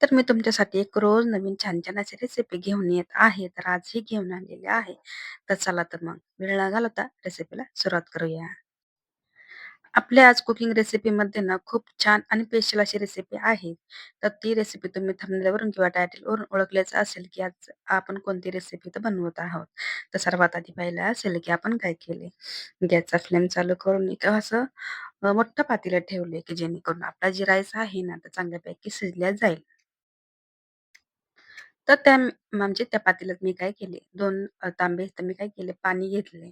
तर मी तुमच्यासाठी एक रोज नवीन छान-छान अशी रेसिपी घेऊन येत आहे. तर आजही घेऊन आलेली आहे. तर चला तर मग वेळ न घालवता रेसिपीला सुरुवात करूया. आपल्या आज कुकिंग रेसिपीमध्ये ना खूप छान आणि स्पेशल अशी रेसिपी आहे. तर ती रेसिपी तुम्ही थंबनेलवरून किंवा टायटलवरून ओळखल्याचं असेल, की आज आपण कोणती रेसिपी तर बनवत आहोत. तर सर्वात आधी पाहिलं असेल, की आपण काय केले, गॅसचा फ्लेम चालू करून एक असं मोठं पातेलं ठेवले, की जेणेकरून आपला जी राईस आहे ना, तर चांगल्यापैकी शिजल्या जाईल. तर त्या म्हणजे त्या पातेल्यात मी काय केले 2 अ, तांबे तर मी काय केले पाणी घेतले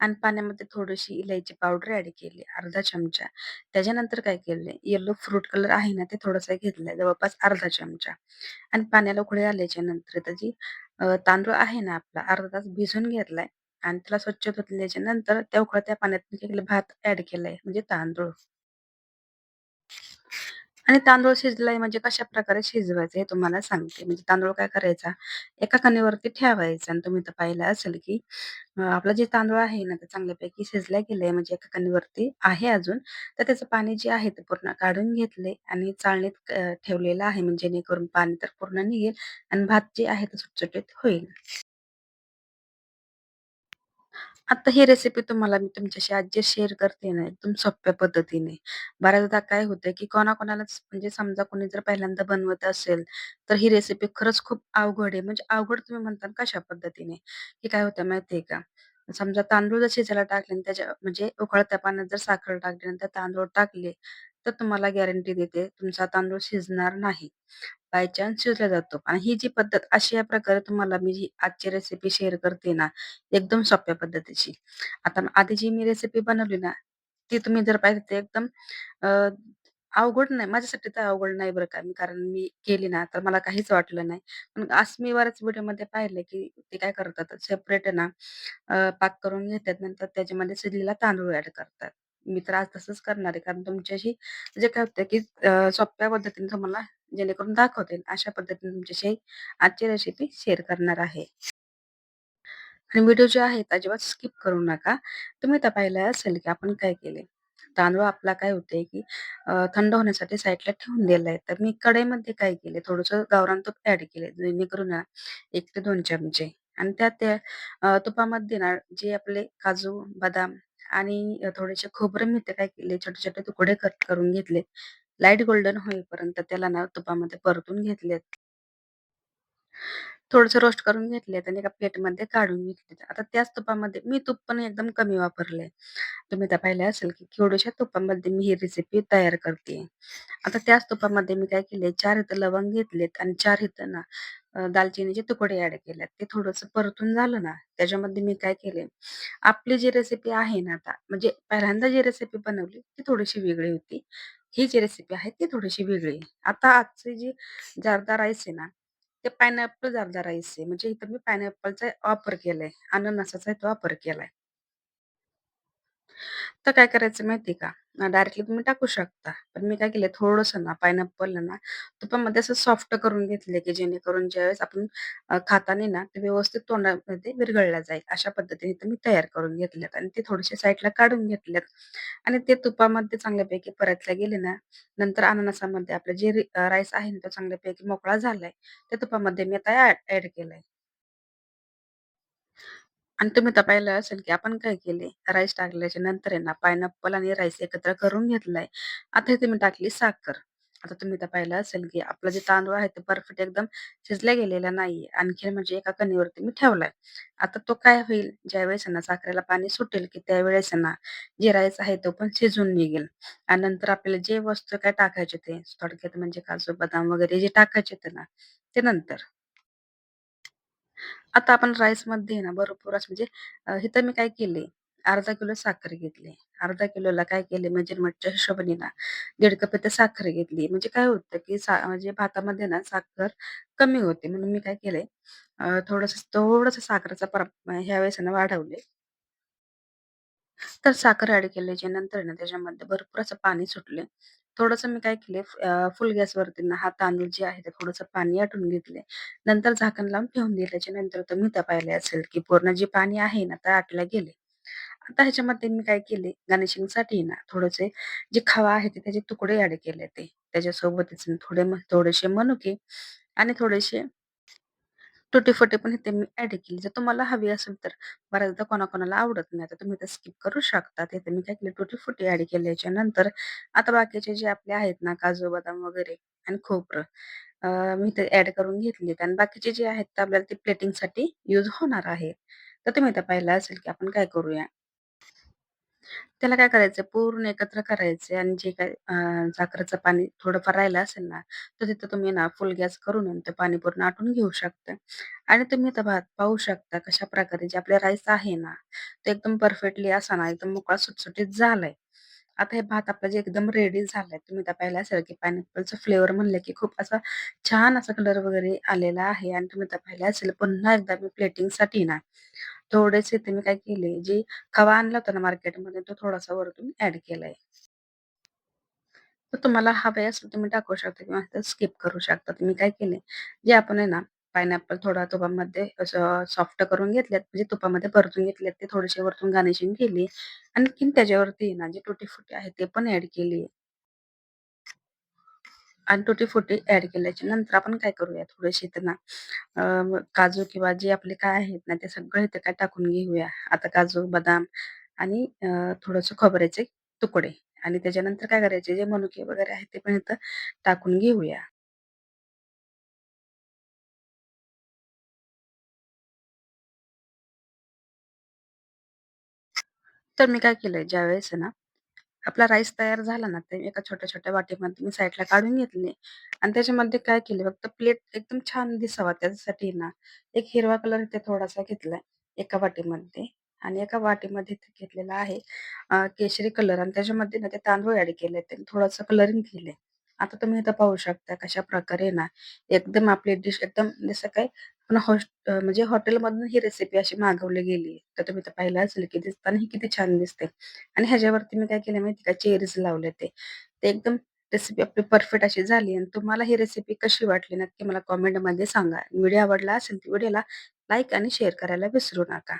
आणि पाण्यामध्ये थोडीशी इलायची पावडर ॲड केली, अर्धा चमचा. त्याच्यानंतर काय केले येलो फ्रूट कलर आहे ना, ते थोडंसं घेतलं जवळपास अर्धा चमचा आणि पाण्याला उकळी आल्याच्यानंतर त्याची अ, तांदूळ आहे ना आपला अर्धा तास भिजून घेतलाय आणि त्याला स्वच्छ धुतल्याच्या नंतर त्या उकळत्या पाण्यात मी काय केलं भात ॲड केलाय म्हणजे तांदूळ. आणि तांदूळ शिजलाय म्हणजे कशा प्रकारे शिजवायचं हे तुम्हाला सांगते. म्हणजे तांदूळ काय करायचा, एका कणीवरती ठेवायचा आणि तुम्ही तर पाहिलं असेल, की आपला जे तांदूळ आहे ना, ते चांगल्यापैकी शिजला गेलाय म्हणजे एका कणीवरती आहे अजून. तर त्याचं पाणी जे आहे ते पूर्ण काढून घेतले आणि चाळणीत ठेवलेलं आहे म्हणजे जेणेकरून पाणी तर पूर्ण निघेल आणि भात जे आहे ते सुटसुटीत होईल. आता ही रेसिपी तुम्हाला मी तुमच्याशी आज जे शेअर करते ना, एकदम सोप्या पद्धतीने. बऱ्याचदा काय होतंय, की कोणाकोणालाच म्हणजे समजा कोणी जर पहिल्यांदा बनवत असेल, तर ही रेसिपी खरंच खूप अवघड आहे. म्हणजे अवघड तुम्ही म्हणता ना कशा पद्धतीने, की काय होतं माहिती का? समजा तांदूळ जर शिजायला टाकले आणि त्याच्या म्हणजे उकळत्या पाण्यात जर साखर टाकली नंतर तांदूळ टाकले, तर तुम्हाला गॅरंटी देते तुमचा तांदूळ शिजणार नाही. बाय चान्स शिजला जातो आणि ही जी पद्धत अशा प्रकारे तुम्हाला मी जी आजची रेसिपी शेअर करते ना, एकदम सोप्या पद्धतीची. आता आधी जी मी रेसिपी बनवली ना, ती तुम्ही जर पाहिजे ते एकदम अवघड नाही. माझ्यासाठी तर अवघड नाही बरं का. मी कारण मी केली ना, तर मला काहीच वाटलं नाही. पण असं मी बऱ्याच व्हिडिओमध्ये पाहिलं, की ते काय करतात सेपरेट ना, पाक करून घेतात. नंतर त्याच्यामध्ये शिजलेला तांदूळ ऍड करतात. मी तर आज तसंच करणार आहे. कारण तुमच्याशी म्हणजे काय होतं, की सोप्या पद्धतीने तुम्हाला जेणेकरून दाखवते. अशा पद्धतीने तुमच्याशी आजची रेसिपी शेअर करणार आहे. आणि व्हिडिओ जे आहेत अजिबात स्किप करू नका. तुम्ही तर पाहिलं असेल, की आपण काय केले, तांदूळ आपला काय होतंय, की थंड होण्यासाठी साईडला ठेवून दिलाय. तर मी कढईमध्ये काय केले, थोडंसं गावरान तूप ऍड केले. जेणेकरून एक ते दोन चमचे आणि त्या त्या तुपामध्ये ना जे आपले काजू, बदाम आणि थोडेसे खोबरं मी ते काय केले, छोटे-छोटे तुकडे कट करून घेतलेत लाइट गोल्डन होईपर्यंत त्याला ना तुपामध्ये परतून घेतलेत थोडंसं रोस्ट करून घेतलेत आणि एका प्लेटमध्ये काढून घेतलेत. आता त्याच तुपामध्ये मी तूप पण एकदम कमी वापरले तुम्ही तर पाहिलं असेल, की थोड्याशा तुपामध्ये मी ही रेसिपी तयार करतेय. आता त्याच तुपामध्ये मी काय केले चार इथं लवंग घेतलेत आणि चार इथं ना अ, दालचिनीचे तुकडे ॲड केलेत. ते थोडंसं परतून झालं ना, त्याच्यामध्ये मी काय केले, आपली जी रेसिपी आहे ना आता, म्हणजे पहिल्यांदा जी रेसिपी बनवली ती थोडीशी वेगळी होती. ही जी रेसिपी आहे ती थोडीशी वेगळी आहे. आता आजची जी जारदा राईस आहे ना, ते पायनॅपल जारदा राईस आहे. म्हणजे इथं मी पायनॅपलचा वापर केलाय. अननसाचा इथं वापर केलाय. तर काय करायचं माहिती आहे का? अ, डायरेक्टली तुम्ही टाकू शकता. पण मी काय केलं थोडंसं ना पाइनएपल ना तुपामध्ये असं सॉफ्ट करून घेतले, की जेणेकरून ज्यावेळेस आपण अ, खाताना ना ते व्यवस्थित तोंडामध्ये विरघळला जाईल. अशा पद्धतीने ते मी तयार करून घेतलेत आणि ते थोडेसे साईडला काढून घेतलेत आणि ते तुपामध्ये चांगल्यापैकी परतल्या गेले ना, नंतर अननसामध्ये आपलं जे राईस आहे ना, तो चांगल्यापैकी मोकळा झालाय. त्या तुपामध्ये मी आता ॲड केलाय. आणि तुम्ही तर पाहिलं असेल, की आपण काय केले, राईस टाकल्याच्या नंतर आहे ना, पायनॅपल आणि राईस एकत्र करून घेतलाय. आता इथे मी टाकली साखर. आता तुम्ही तर पाहिलं असेल, की आपला जे तांदूळ आहे, ते परफेक्ट एकदम शिजला गेलेला नाहीये. आणखीन म्हणजे एका कणीवरती मी ठेवलाय. आता तो काय होईल, ज्यावेळेस आहे ना, साखरेला पाणी सुटेल, की त्यावेळेस आहे ना, जे राईस आहे, तो पण शिजून निघेल. आणि नंतर आपल्याला जे वस्तू काय टाकायचे ते थोडक्यात म्हणजे काजू, बदाम वगैरे जे टाकायचे ते ना, ते नंतर. आता आपण राईसमध्ये ना भरपूर असं म्हणजे अ, इथं मी काय केले, अर्धा किलो साखर घेतली. अर्धा किलोला काय केले म्हणजे मेजरमेंटच्या हिशोबाने ना दीड कप इथे साखर घेतली. म्हणजे काय होतं, की सा म्हणजे भातामध्ये ना साखर कमी होते. म्हणून मी काय केलंय अ, थोडंसं थोडंसं साखरेचा प्रप ह्यावेळेस ना वाढवले. तर साखर ॲड केल्याच्यानंतर ना त्याच्यामध्ये भरपूर असं पाणी सुटले. थोडंसं मी काय केले फुल गॅसवरती ना हा तांदूळ जे आहे ते थोडंसं पाणी आटून घेतले. नंतर झाकण लावून ठेवून दिले. त्याच्यानंतर तुम्ही तर पाहिले असेल, की पूर्ण जे पाणी आहे ना ते आटलं गेले. आता ह्याच्यामध्ये मी काय केले गणेशिंगसाठी ना थोडेसे जे खवा आहे ते त्याचे तुकडे ॲड केले ते. त्याच्यासोबतच थोडे थोडेसे मनुके आणि थोडेसे तुटी फुटे पण इथे मी ॲड केली. जर तुम्हाला हवी असेल तर बऱ्याचदा कोणाकोणाला आवडत नाही. तर तुम्ही ते स्किप करू शकता. तिथे मी काय केले तुटी-फुटी ॲड केल्याच्यानंतर आता बाकीचे जे आपले आहेत ना काजू, बदाम वगैरे आणि खोबरं मी ते ॲड करून घेतलेत आणि बाकीचे जे आहेत ते आपल्याला ते प्लेटिंगसाठी यूज होणार आहे. तर तुम्ही तर पाहिलं असेल की आपण काय करूया त्याला काय करायचं पूर्ण एकत्र करायचे आणि जे काही अ, साखरेचं पाणी थोडंफार राहिलं असेल ना, तर तिथं तुम्ही ना फुल गॅस करून ते पाणी पूर्ण आटून घेऊ शकता. आणि तुम्ही तर भात पाहू शकता कशाप्रकारे जे आपले राईस आहे ना, ते एकदम परफेक्टली असा ना एकदम मोकळा सुटसुटीत झालाय. आता हे भात आपलं जे एकदम रेडी झालाय. तुम्ही आता पाहिलं असेल की पायनॅपलचं फ्लेवर म्हणलं की खूप असा छान असा कलर वगैरे आलेला आहे आणि तुम्ही आता पाहिलं असेल पुन्हा एकदा मी प्लेटिंगसाठी ना, थोडेसे ते मी काय केले, जे खवा आणला होता ना मार्केटमध्ये तो थोडासा वरतून ऍड केलाय. तर तुम्हाला हवे असेल तुम्ही टाकू शकता किंवा स्किप करू शकता. तुम्ही काय केले, जे आपण आहे ना पायनॅपल थोडा तुपामध्ये असं सॉफ्ट करून घेतलेत, म्हणजे तुपामध्ये परतून घेतलेत, ते थोडेसे वरतून गार्निशिंग केली. आणखीन त्याच्यावरती ना जे टुटी फुटी आहे ते पण ऍड केली. आणि टोटी फुटी ऍड केल्याच्यानंतर आपण काय करूया थोडेसे त्यांना ना काजू किंवा जे आपले काय आहेत ना, ते सगळे इथे काय टाकून घेऊया. आता काजू, बदाम आणि थोडंसं खोबऱ्याचे तुकडे. आणि त्याच्यानंतर काय करायचे, जे मनुके वगैरे आहेत ते पण इथं टाकून घेऊया. तर मी काय केलंय, ज्यावेळेस ना, आपला राईस तयार झाला ना, ते एका छोट्या-छोट्या वाटीमध्ये मी साईडला काढून घेतले. आणि त्याच्यामध्ये काय केले, फक्त प्लेट एकदम छान दिसावा त्याच्यासाठी ना, एक हिरवा कलर इथे थोडासा घेतलाय एका वाटीमध्ये. आणि एका वाटीमध्ये इथे घेतलेला आहे अ, केशरी कलर. आणि त्याच्यामध्ये ना, ते तांदूळ ॲड केले आणि थोडंसं कलरिंग केलंय. आता तुम्ही इथं पाहू शकता कशाप्रकारे ना, एकदम आपली डिश एकदम जसं काय आपण हॉस्ट अ, म्हणजे हॉटेलमधून ही रेसिपी अशी मागवली गेली तर तुम्ही तर पाहिलं असेल की दिसताना किती छान दिसते. आणि ह्याच्यावरती मी काय केलं माहिती का चेरीज लावले ते. ते एकदम रेसिपी आपली परफेक्ट अशी झाली आणि तुम्हाला ही रेसिपी कशी वाटली नक्की मला कमेंटमध्ये सांगा. व्हिडिओ आवडला असेल तर व्हिडिओला लाईक आणि शेअर करायला विसरू नका.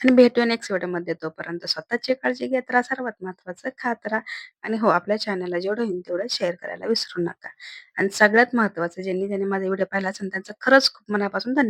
आणि भेटूया नेक्स्ट व्हिडिओमध्ये. तोपर्यंत स्वतःची काळजी घेत राहा. सर्वात महत्त्वाचं खात राहा आणि हो आपल्या चॅनलला जेवढं होईल तेवढं शेअर करायला विसरू नका. आणि सगळ्यात महत्त्वाचं ज्यांनी ज्यांनी माझा व्हिडिओ पाहिला असेल त्यांचं खरंच खूप मनापासून धन्यवाद.